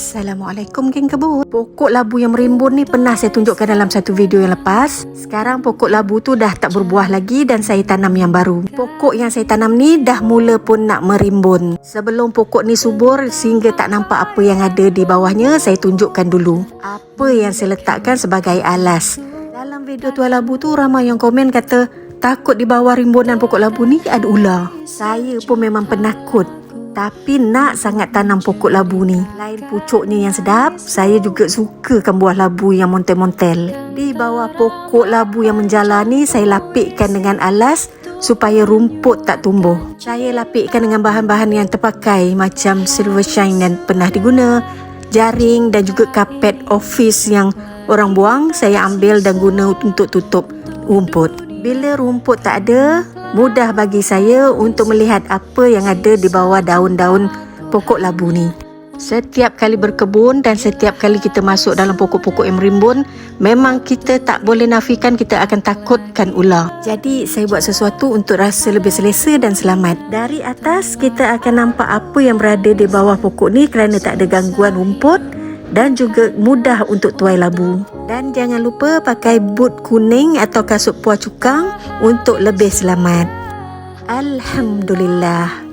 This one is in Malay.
Assalamualaikum geng kebun Pokok labu yang merimbun ni pernah saya tunjukkan dalam satu video yang lepas. Sekarang pokok labu tu dah tak berbuah lagi dan saya tanam yang baru. Pokok yang saya tanam ni dah mula pun nak merimbun. Sebelum pokok ni subur sehingga tak nampak apa yang ada di bawahnya Saya tunjukkan dulu. Apa yang saya letakkan sebagai alas. Dalam video tuan labu tu ramai yang komen kata Takut di bawah rimbunan pokok labu ni ada ular. Saya pun memang penakut tapi nak sangat tanam pokok labu ni. Lain pucuknya yang sedap, saya juga sukakan buah labu yang montel-montel. Di bawah pokok labu yang menjala ni, saya lapikkan dengan alas supaya rumput tak tumbuh. Saya lapikkan dengan bahan-bahan yang terpakai macam silver shine yang pernah diguna, jaring dan juga kapet office yang orang buang, saya ambil dan guna untuk tutup rumput. Bila rumput tak ada, mudah bagi saya untuk melihat apa yang ada di bawah daun-daun pokok labu ni. Setiap kali berkebun dan setiap kali kita masuk dalam pokok-pokok yang merimbun, memang kita tak boleh nafikan kita akan takutkan ular. Jadi saya buat sesuatu untuk rasa lebih selesa dan selamat. Dari atas kita akan nampak apa yang berada di bawah pokok ni kerana tak ada gangguan rumput dan juga mudah untuk tuai labu. Dan jangan lupa pakai boot kuning atau kasut puas cukang untuk lebih selamat. Alhamdulillah.